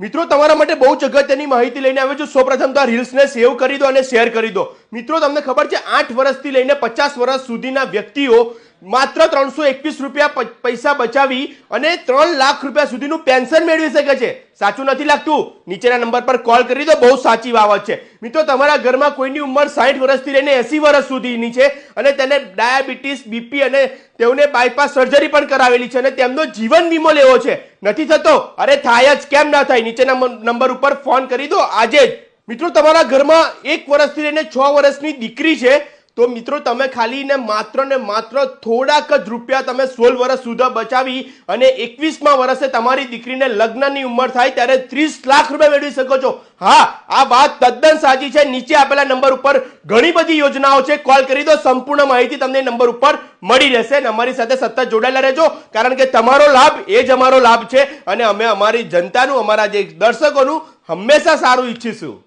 મિત્રો, તમારા માટે બહુ જ અગત્યની માહિતી લઈને આવ્યો છું. સૌપ્રથમ તો આ રીલ્સને સેવ કરી દો અને શેર કરી દો. મિત્રો, તમને ખબર છે, આઠ વર્ષથી લઈને પચાસ વર્ષ સુધીના વ્યક્તિઓ માત્ર ત્રણસો એકવીસ રૂપિયા પૈસા બચાવી અને ત્રણ લાખ રૂપિયા સુધીનું પેન્શન મેળવી શકે છે. સાચું નથી લાગતું. નીચેના નંબર પર કોલ કરી દો, બહુ સાચી બાબત છે. મિત્રો, તમારા ઘરમાં કોઈની ઉંમર સાઠ વર્ષથી લઈને એસી વર્ષ સુધીની છે અને તેને ડાયાબિટીસ, બીપી અને તેઓને બાયપાસ સર્જરી પણ કરાવેલી છે અને તેમનો જીવન વીમો લેવો છે. નથી થતો? અરે, થાય જ. કેમ ના થાય? નીચેના નંબર ઉપર ફોન કરી દો. આજે જ. મિત્રો, તમારા ઘરમાં એક વર્ષથી લઈને છ વર્ષની દીકરી છે. તો મિત્રો, તમે ખાલી ને માત્ર ને માત્ર થોડાક જ રૂપિયા તમે સોળ વર્ષ સુધી બચાવી અને એકવીસમાં વર્ષે તમારી દીકરીને લગ્નની ઉંમર થાય ત્યારે ત્રીસ લાખ રૂપિયા મેળવી શકો છો. હા, આ વાત તદ્દન સાચી છે. નીચે આપેલા નંબર ઉપર ઘણી બધી યોજનાઓ છે. કોલ કરી દો, સંપૂર્ણ માહિતી તમને નંબર ઉપર મળી રહેશે અને અમારી સાથે સતત જોડાયેલા રહેજો. કારણ કે તમારો લાભ એ જ અમારો લાભ છે અને અમે અમારી જનતાનું, અમારા જે દર્શકોનું હંમેશા સારું ઈચ્છીશું.